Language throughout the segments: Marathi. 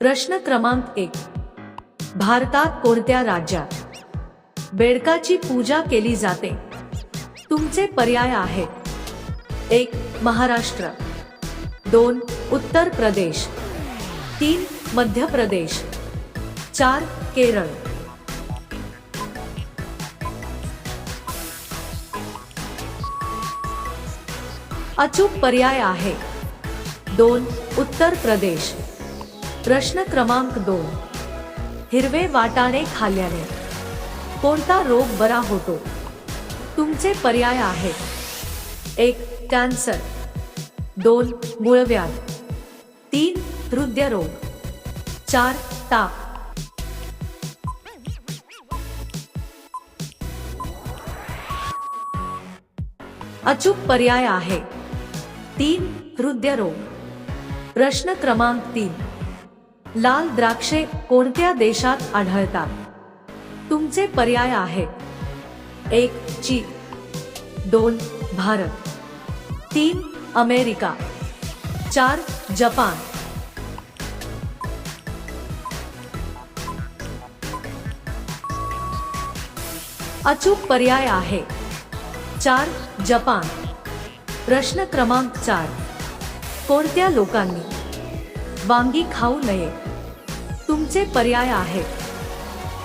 प्रश्न क्रमांक एक. भारतात कोणत्या राज्यात? बेडकाची पूजा केली जाते. तुमचे पर्याय आहेत. एक महाराष्ट्र. दोन उत्तर प्रदेश. तीन मध्य प्रदेश. चार केरळ. अचूक पर्याय आहे. दोन उत्तर प्रदेश. प्रश्न क्रमांक दोन. हिरवे वाटाणे खाल्ल्याने कोणता रोग बरा होतो? तुमचे पर्याय आहेत. एक कॅन्सर. दोन मूळव्याध. तीन हृदयरोग. चार ताप. अचूक पर्याय आहे. तीन हृदयरोग. प्रश्न क्रमांक तीन. लाल द्राक्षे कोणत्या देशात आढळतात? तुमचे पर्याय आहेत एक चीन. दोन भारत. तीन अमेरिका. चार जपान. अचूक पर्याय आहे. चार जपान. प्रश्न क्रमांक चार. कोणत्या लोकांनी वांगी खाऊ नये? तुमचे पर्याय आहेत.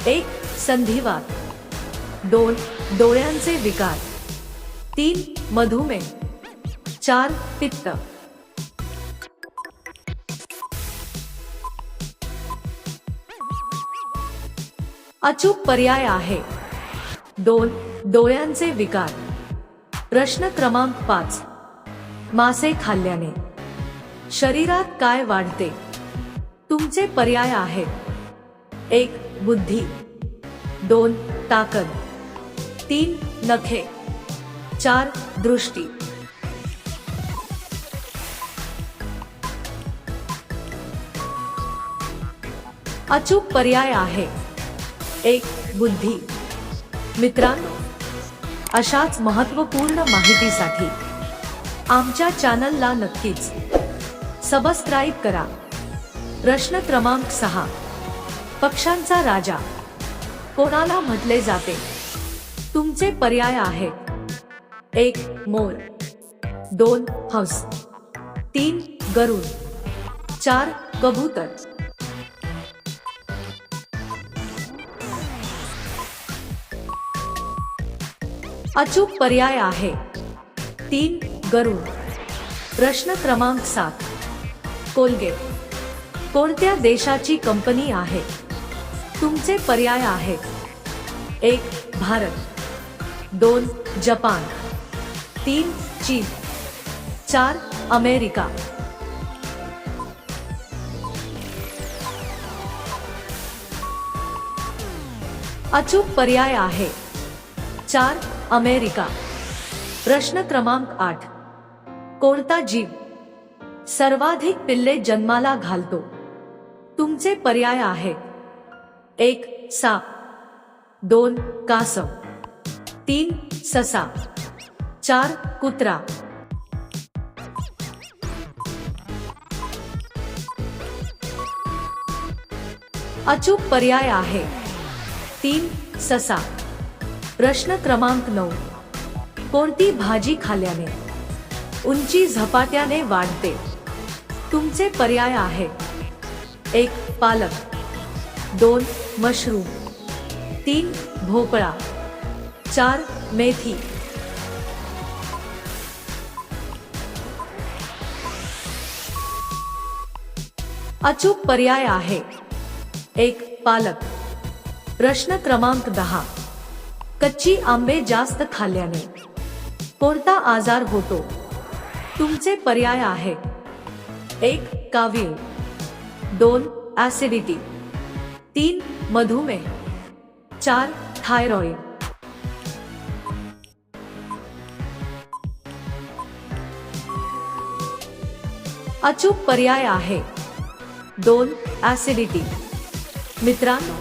एक संधिवात. दोन डोळ्यांचे विकार. तीन मधुमेह. चार पित्त. अचूक पर्याय आहे. दोन डोळ्यांचे विकार. प्रश्न क्रमांक पाच. मासे खाल्ल्याने. शरीरात काय वाढते? तुमचे पर्याय आहेत. एक बुद्धी. दोन ताकद. तीन नखे. चार दृष्टी. अचूक पर्याय आहे. एक बुद्धी. मित्रांनो अशाच महत्त्वपूर्ण माहितीसाठी आमच्या चॅनलला नक्कीच सबस्क्राईब करा. प्रश्न क्रमांक सहा. पक्षांचा राजा. कोणाला म्हटले जाते? तुमचे पर्याय आहेत. एक मोर. दोन हंस. तीन गरुड. चार कबूतर. अचूक पर्याय आहे. तीन गरुड. प्रश्न क्रमांक सात. कोलगेट. कोणत्या देशाची कंपनी आहे? तुमचे पर्याय आहेत. एक, भारत. दोन, जपान. तीन, चीन. चार, अमेरिका. अचूक पर्याय आहे. चार, अमेरिका. प्रश्न क्रमांक आठ. कोणता जीव? सर्वाधिक पिल्ले जन्माला घालतो. तुमचे पर्याय आहेत एक साप दोन, कासव. तीन, ससा. चार, कुत्रा. अचूक पर्याय आहे. तीन, ससा. प्रश्न क्रमांक नऊ. कोणती भाजी खाल्ल्याने? उंची झपाट्याने वाढते. तुमचे पर्याय आहेत एक पालक दोन मशरूम तीन भोपळा चार मेथी. अचूक पर्याय आहे. एक पालक प्रश्न क्रमांक दहा. कच्ची आंबे जास्त खाल्ल्याने. कोणता आजार होतो? तुमचे पर्याय आहेत एक कावीळ. दोन ॲसिडिटी तीन मधुमेह. चार थायरॉइड अचूक पर्याय आहे. दोन ॲसिडिटी मित्रांनो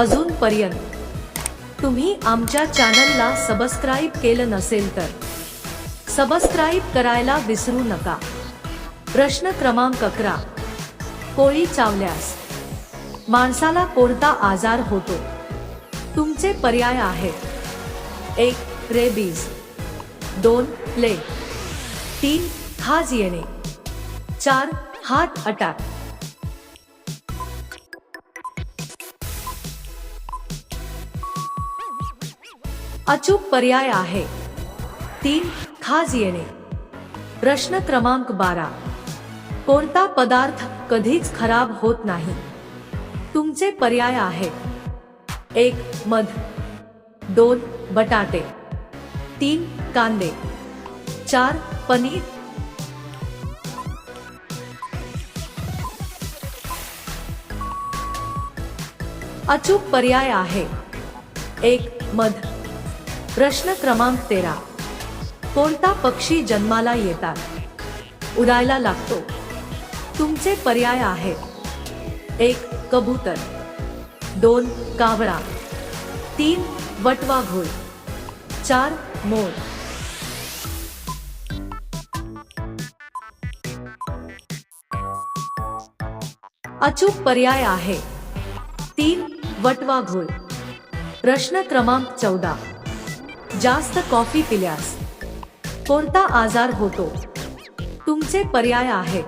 अजूनपर्यंत तुम्ही आमच्या चॅनलला सबस्क्राईब केलं नसेल तर सबस्क्राईब करायला विसरू नका. प्रश्न क्रमांक अकरा. कोळी चावल्यास. माणसाला कोणता आजार होतो? तुमचे पर्याय आहेत. एक रेबीज. दोन प्लेग. तीन खाज येणे. चार हार्ट अटॅक. अचूक पर्याय आहे. तीन खाज येणे. प्रश्न क्रमांक बारा. कोणता पदार्थ कधीच खराब होत नाही. तुमचे पर्याय आहेत. एक मध. दोन बटाटे. तीन कांदे. चार पनीर. अचूक पर्याय आहे. एक मध. प्रश्न क्रमांक तेरा. कोणता पक्षी जन्माला येतात? उडायला लागतो. तुमचे पर्याय आहेत. एक कबूतर, दोन कावळा तीन वटवा घोळ चार मोर. अचूक पर्याय आहे. तीन वटवा घोळ प्रश्न क्रमांक चौदा. जास्त कॉफ़ी पिल्यास. कोणता आजार होतो? तुमचे पर्याय आहेत.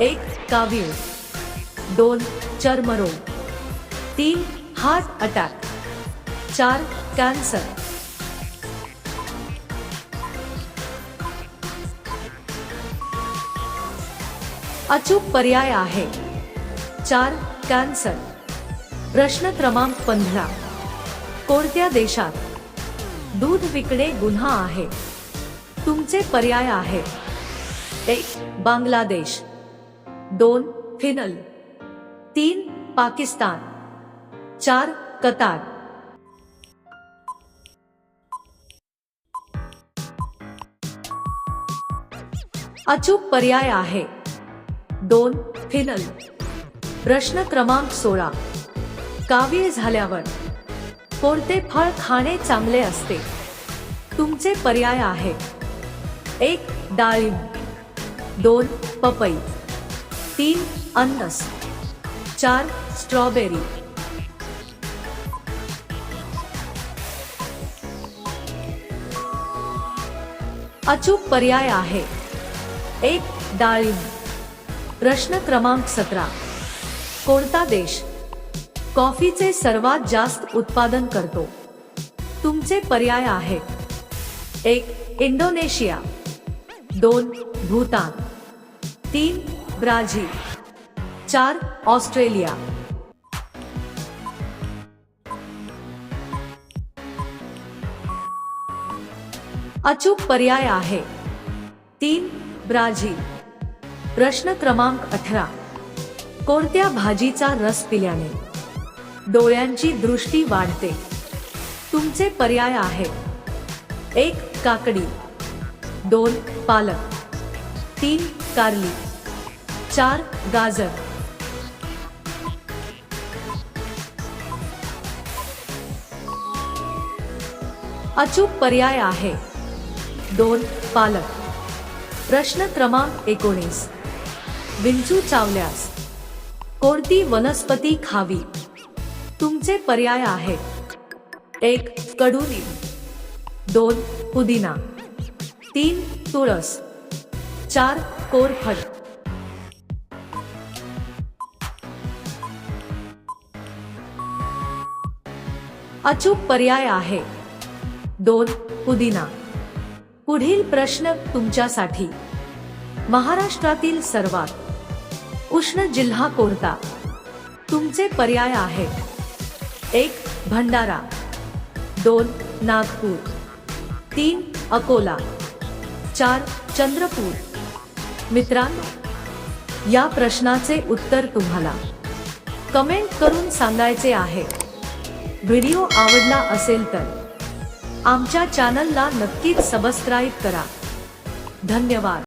एक कावीळ दोन चर्मरोग, तीन हार्ट अटॅक, चार कॅन्सर. अचूक पर्याय आहे. चार कॅन्सर. प्रश्न क्रमांक पंधरा. कोणत्या देशात दूध विकणे गुन्हा आहे? तुमचे पर्याय आहेत एक, बांगलादेश. दोन फिनल. तीन पाकिस्तान. चार कतार. अचूक पर्याय आहे. दोन फिनल. प्रश्न क्रमांक सोळा. कावीळ झाल्यावर कोणते फळ खाणे चांगले असते? तुमचे पर्याय आहे. एक डाळिंब. दोन पपई. तीन अननस चार स्ट्रॉबेरी. अचूक पर्याय आहे. एक डाळिंब. प्रश्न क्रमांक सतरा. कोणता देश कॉफीचे सर्वात जास्त उत्पादन करतो? तुमचे पर्याय आहेत एक इंडोनेशिया. दोन भूतान. तीन ब्राझील चार ऑस्ट्रेलिया। अचूक पर्याय आहे. तीन ब्राझील प्रश्न क्रमांक अठरा. कोणत्या भाजीचा रस पिल्याने? डोळ्यांची दृष्टी वाढते. तुमचे पर्याय आहेत एक, काकडी. दोन, पालक. तीन, कारली. चार गाजर. अचूक पर्याय आहे. दोन पालक. प्रश्न क्रमांक एकोणीस. विंचू चावल्यास. कोणती वनस्पती खावी? तुमचे पर्याय आहेत. एक कडुलिंब. दोन पुदिना. तीन तुळस. चार कोरफड. अचूक पर्याय आहे. दोन पुदिना. पुढील प्रश्न तुमच्यासाठी. महाराष्ट्रातील सर्वात उष्ण जिल्हा कोणता? तुमचे पर्याय आहेत. एक भंडारा. दोन नागपूर. तीन अकोला. चार चंद्रपूर. मित्रांनो या प्रश्नाचे उत्तर तुम्हाला कमेंट करून सांगायचे आहे. व्हिडिओ आवडला असेल तर आमच्या चॅनलला नक्कीच सबस्क्राईब करा. धन्यवाद.